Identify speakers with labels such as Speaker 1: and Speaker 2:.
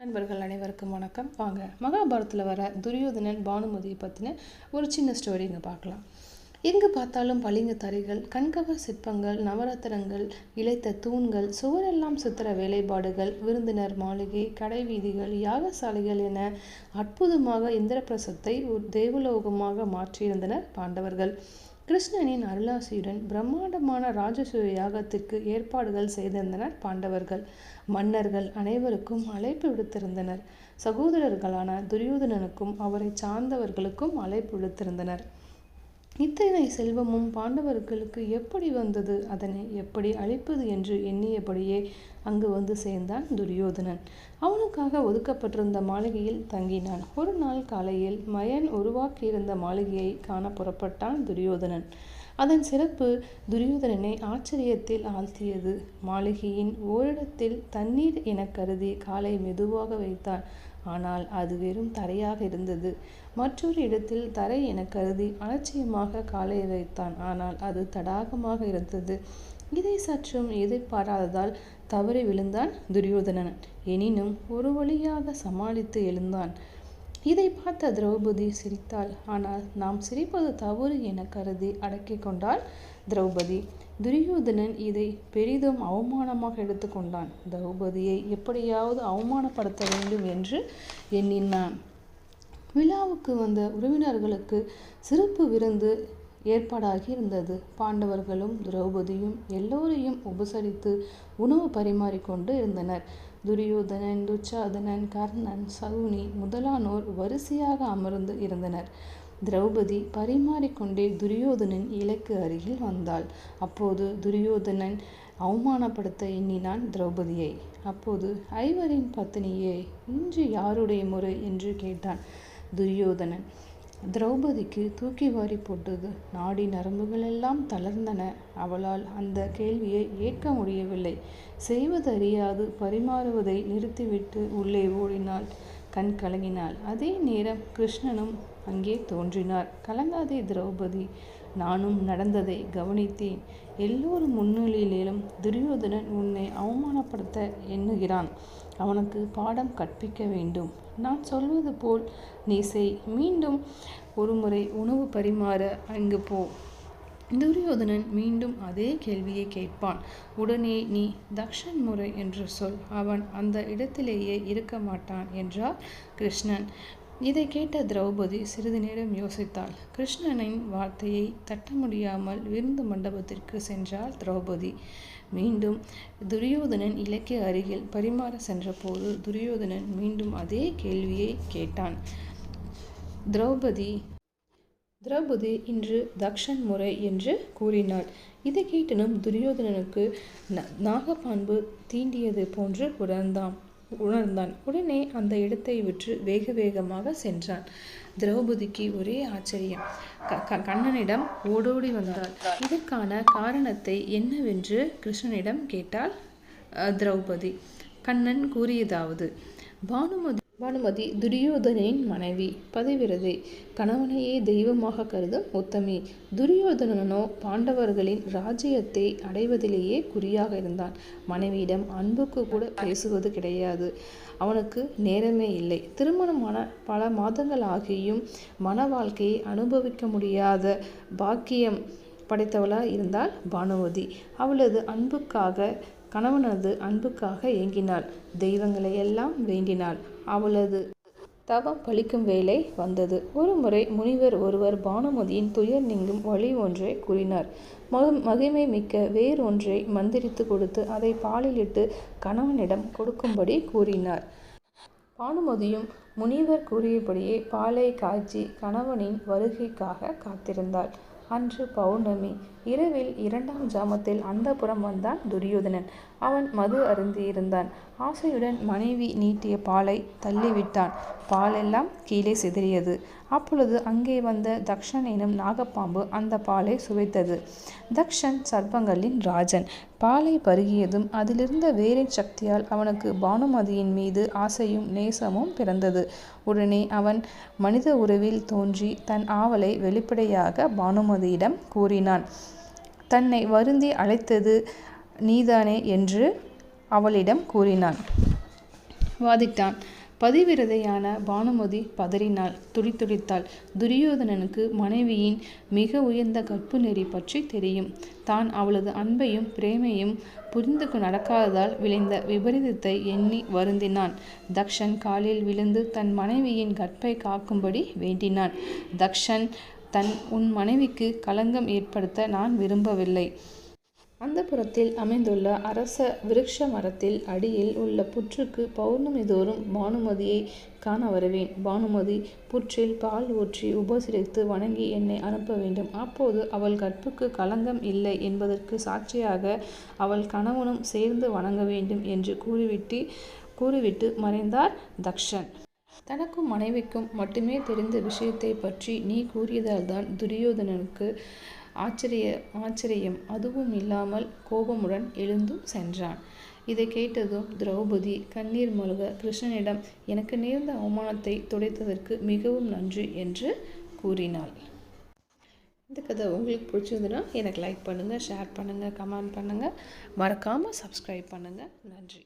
Speaker 1: நண்பர்கள் அனைவருக்கும் வணக்கம். வாங்க மகாபாரத்தில் வர துரியோதனன் பானுமதியை பற்றின ஒரு சின்ன ஸ்டோரி இங்கே பார்க்கலாம். எங்கு பார்த்தாலும் பளிங்கு தரைகள் கண்கவர் சிற்பங்கள் நவரத்தினங்கள் இழைத்த தூண்கள் சுவரெல்லாம் சித்திர வேலைப்பாடுகள் விருந்தினர் மாளிகை கடை வீதிகள் யாகசாலைகள் என அற்புதமாக இந்திரபிரசத்தை ஒரு தேவலோகமாக மாற்றியிருந்தனர் பாண்டவர்கள். கிருஷ்ணனின் அருளாசியுடன் பிரம்மாண்டமான ராஜசூய யாகத்திற்கு ஏற்பாடுகள் செய்திருந்தனர் பாண்டவர்கள். மன்னர்கள் அனைவருக்கும் அழைப்பு விடுத்திருந்தனர். சகோதரர்களான துரியோதனனுக்கும் அவரை சார்ந்தவர்களுக்கும் அழைப்பு விடுத்திருந்தனர். இத்தனை செல்வமும் பாண்டவர்களுக்கு எப்படி வந்தது? அதனை எப்படி அழிப்பது என்று எண்ணியபடியே அங்கு வந்து சேர்ந்தான் துரியோதனன். அவனுக்காக ஒதுக்கப்பட்டிருந்த மாளிகையில் தங்கினான். ஒரு நாள் காலையில் மயன் உருவாக்கியிருந்த மாளிகையை காண புறப்பட்டான் துரியோதனன். அதன் சிறப்பு துரியோதனனை ஆச்சரியத்தில் ஆழ்த்தியது. மாளிகையின் ஓரிடத்தில் தண்ணீர் என கருதி காலை மெதுவாக வைத்தான். ஆனால் அது வெறும் தரையாக இருந்தது. மற்றொரு இடத்தில் தரை என கருதி அலட்சியமாக காலை வைத்தான். ஆனால் அது தடாகமாக இருந்தது. இதை சற்றும் எதிர்பாராததால் தவறி விழுந்தான் துரியோதனன். எனினும் ஒரு வழியாக சமாளித்து எழுந்தான். இதை பார்த்த திரௌபதி சிரித்தாள். ஆனால் நாம் சிரிப்பது தவறு என கருதி அடக்கிக் கொண்டாள் திரௌபதி. துரியோதனன் இதை பெரிதும் அவமானமாக எடுத்துக்கொண்டான். திரௌபதியை எப்படியாவது அவமானப்படுத்த வேண்டும் என்று எண்ணினான். விழாவுக்கு வந்த உறவினர்களுக்கு சிறப்பு விருந்து ஏற்பாடாகி இருந்தது. பாண்டவர்களும் திரௌபதியும் எல்லோரையும் உபசரித்து உணவு பரிமாறிக்கொண்டு இருந்தனர். துரியோதனன் துச்சாதனன் கர்ணன் சகுனி முதலானோர் வரிசையாக அமர்ந்து இருந்தனர். திரௌபதி பரிமாறிக்கொண்டே துரியோதனன் இலக்கு அருகில் வந்தாள். அப்போது துரியோதனன் அவமானப்படுத்த எண்ணினான் திரௌபதியை. அப்போது ஐவரின் பத்தினியே இன்று யாருடைய முறை? என்று கேட்டான் துரியோதனன். திரௌபதிக்கு தூக்கி வாரி போட்டது நாடி நரம்புகளெல்லாம் தளர்ந்தன. அவளால் அந்த கேள்வியை ஏற்க முடியவில்லை. செய்வதறியாது பரிமாறுவதை நிறுத்திவிட்டு உள்ளே ஓடினாள். கண் கலங்கினாள். அதே நேரம் கிருஷ்ணனும் அங்கே தோன்றினார். கலங்காதே திரௌபதி நானும் நடந்ததை கவனித்தேன். எல்லோரும் முன்னிலையிலும் துரியோதனன் உன்னை அவமானப்படுத்த எண்ணுகிறான். அவனுக்கு பாடம் கற்பிக்க வேண்டும். நான் சொல்வது போல் நீ செய். மீண்டும் ஒருமுறை உணவு பரிமாற அங்கு போ. துரியோதனன் மீண்டும் அதே கேள்வியை கேட்பான். உடனே நீ தக்ஷன் முறை என்று சொல். அவன் அந்த இடத்திலேயே இருக்க மாட்டான் என்றார் கிருஷ்ணன். இதை கேட்ட திரௌபதி சிறிது நேரம் யோசித்தாள். கிருஷ்ணனின் வார்த்தையை தட்ட முடியாமல் விருந்து மண்டபத்திற்கு சென்றாள் திரௌபதி. மீண்டும் துரியோதனன் இலக்கிய அருகில் பரிமாற சென்றபோது துரியோதனன் மீண்டும் அதே கேள்வியை கேட்டான். திரௌபதி திரௌபதி இன்று தக்ஷன் முறை என்று கூறினாள். இதை கேட்டனும் துரியோதனனுக்கு நாகப்பான்பு தீண்டியது போன்று உணர்ந்தான். உணர்ந்தான். உடனே அந்த இடத்தை விற்று வேக வேகமாக சென்றான். திரௌபதிக்கு ஒரே ஆச்சரியம். கண்ணனிடம் ஓடோடி வந்தாள். இதற்கான காரணத்தை என்னவென்று கிருஷ்ணனிடம் கேட்டாள் திரௌபதி. கண்ணன் கூறியதாவது பானுமதி பானுமதி துரியோதனின் மனைவி. பதிவிரதை. கணவனையே தெய்வமாக கருதும் உத்தமி. துரியோதனனோ பாண்டவர்களின் ராஜ்யத்தை அடைவதிலேயே குறியாக இருந்தான். மனைவியிடம் அன்புக்கு கூட பேசுவது கிடையாது. அவனுக்கு நேரமே இல்லை. திருமணமான பல மாதங்கள் ஆகியும் மன வாழ்க்கையை அனுபவிக்க முடியாத பாக்கியம் படைத்தவளாக இருந்தால் பானுமதி. அவளது அன்புக்காக கணவனது அன்புக்காக ஏங்கினாள். தெய்வங்களை எல்லாம் வேண்டினாள். அவளது தவம் பலிக்கும் வேலை வந்தது. ஒரு முறை முனிவர் ஒருவர் பானுமதியின் துயர் நீங்கும் வழி ஒன்றை கூறினார். மகிமை மிக்க வேறொன்றை மந்திரித்து கொடுத்து அதை பாலிலிட்டு கணவனிடம் கொடுக்கும்படி கூறினார். பானுமதியும் முனிவர் கூறியபடியே பாலை காய்ச்சி கணவனின் வருகைக்காக காத்திருந்தாள். அன்று பௌர்ணமி. இரவில் இரண்டாம் ஜாமத்தில் அந்தபுரம் வந்தான் துரியோதனன். அவன் மது அருந்தியிருந்தான். ஆசையுடன் மனைவி நீட்டிய பாலை தள்ளிவிட்டான். பாலெல்லாம் கீழே சிதறியது. அப்பொழுது அங்கே வந்த தக்ஷன் எனும் நாகப்பாம்பு அந்த பாலை சுவைத்தது. தக்ஷன் சர்ப்பங்களின் ராஜன். பாலை பருகியதும் அதிலிருந்த வேரின் சக்தியால் அவனுக்கு பானுமதியின் மீது ஆசையும் நேசமும் பிறந்தது. உடனே அவன் மனித உறவில் தோன்றி தன் ஆவலை வெளிப்படையாக பானுமதியிடம் கூறினான். தன்னை வருந்தி அழைத்தது நீதானே என்று அவளிடம் கூறினான். வாதிட்டான். பதிவிரதையான பானுமதி பதறினாள் துடித்துடித்தாள். துரியோதனனுக்கு மனைவியின் மிக உயர்ந்த கற்பு நெறி பற்றி தெரியும். தான் அவளது அன்பையும் பிரேமையும் புரிந்து நடக்காததால் விளைந்த விபரீதத்தை எண்ணி வருந்தினான். தக்ஷன் காலில் விழுந்து தன் மனைவியின் கற்பை காக்கும்படி வேண்டினான். தக்ஷன் தன் உன் மனைவிக்கு களங்கம் ஏற்படுத்த நான் விரும்பவில்லை. அந்த புறத்தில் அமைந்துள்ள அரச விருட்ச மரத்தில் அடியில் உள்ள புற்றுக்கு பௌர்ணமி தோறும் பானுமதியை காண வருவேன். பானுமதி புற்றில் பால் ஊற்றி உபசரித்து வணங்கி என்னை அனுப்ப வேண்டும். அப்போது அவள் கற்புக்கு களங்கம் இல்லை என்பதற்கு சாட்சியாக அவள் கணவனும் சேர்ந்து வணங்க வேண்டும் என்று கூறிவிட்டு கூறிவிட்டு மறைந்தார் தக்ஷன். தனக்கும் மனைவிக்கும் மட்டுமே தெரிந்த விஷயத்தை பற்றி நீ கூறியதால்தான் துரியோதனனுக்கு ஆச்சரிய ஆச்சரியம் அதுவும் இல்லாமல் கோபமுடன் எழுந்தும் சென்றான். இதை கேட்டதும் திரௌபதி கண்ணீர் மல்க கிருஷ்ணனிடம் எனக்கு நேர்ந்த அவமானத்தை துடைத்ததற்கு மிகவும் நன்றி என்று கூறினாள். இந்த கதை உங்களுக்கு பிடிச்சிருந்துன்னா எனக்கு லைக் பண்ணுங்கள் ஷேர் பண்ணுங்கள் கமெண்ட் பண்ணுங்கள் மறக்காமல் சப்ஸ்கிரைப் பண்ணுங்கள் நன்றி.